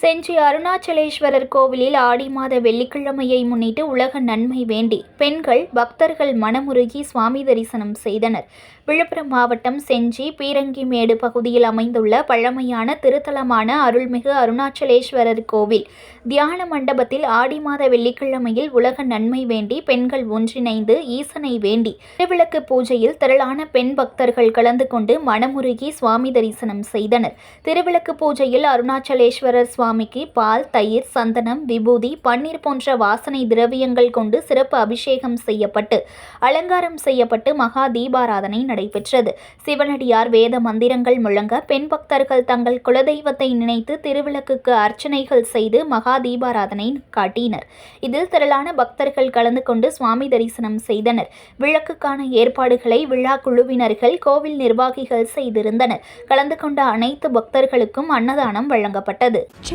செஞ்சி அருணாச்சலேஸ்வரர் கோவிலில் ஆடி மாத வெள்ளிக்கிழமையை முன்னிட்டு உலக நன்மை வேண்டி பெண்கள் பக்தர்கள் மனமுருகி சுவாமி தரிசனம் செய்தனர். விழுப்புரம் மாவட்டம் செஞ்சி பீரங்கிமேடு பகுதியில் அமைந்துள்ள பழமையான திருத்தலமான அருள்மிகு அருணாச்சலேஸ்வரர் கோவில். தியான மண்டபத்தில் ஆடி மாத வெள்ளிக்கிழமையில் உலக நன்மை வேண்டி பெண்கள் ஒன்றிணைந்து ஈசனை வேண்டி திருவிளக்கு பூஜையில் திரளான பெண் பக்தர்கள் கலந்து கொண்டு மனமுருகி சுவாமி தரிசனம் செய்தனர். திருவிளக்கு பூஜையில் அருணாச்சலேஸ்வரர் சுவாமி சுவாமிக்கு பால் தயிர் சந்தனம் விபூதி பன்னீர் போன்ற வாசனை திரவியங்கள் கொண்டு சிறப்பு அபிஷேகம் செய்யப்பட்டு அலங்காரம் செய்யப்பட்டு மகா தீபாராதனை நடைபெற்றது. சிவனடியார் வேத மந்திரங்கள் முழங்க பெண் பக்தர்கள் தங்கள் குலதெய்வத்தை நினைத்து திருவிளக்குக்கு அர்ச்சனைகள் செய்து மகா தீபாராதனை காட்டினர். இதில் திரளான பக்தர்கள் கலந்து கொண்டு சுவாமி தரிசனம் செய்தனர். விளக்குக்கான ஏற்பாடுகளை விழா குழுவினர்கள் கோவில் நிர்வாகிகள் செய்திருந்தனர். கலந்து கொண்ட அனைத்து பக்தர்களுக்கும் அன்னதானம் வழங்கப்பட்டது.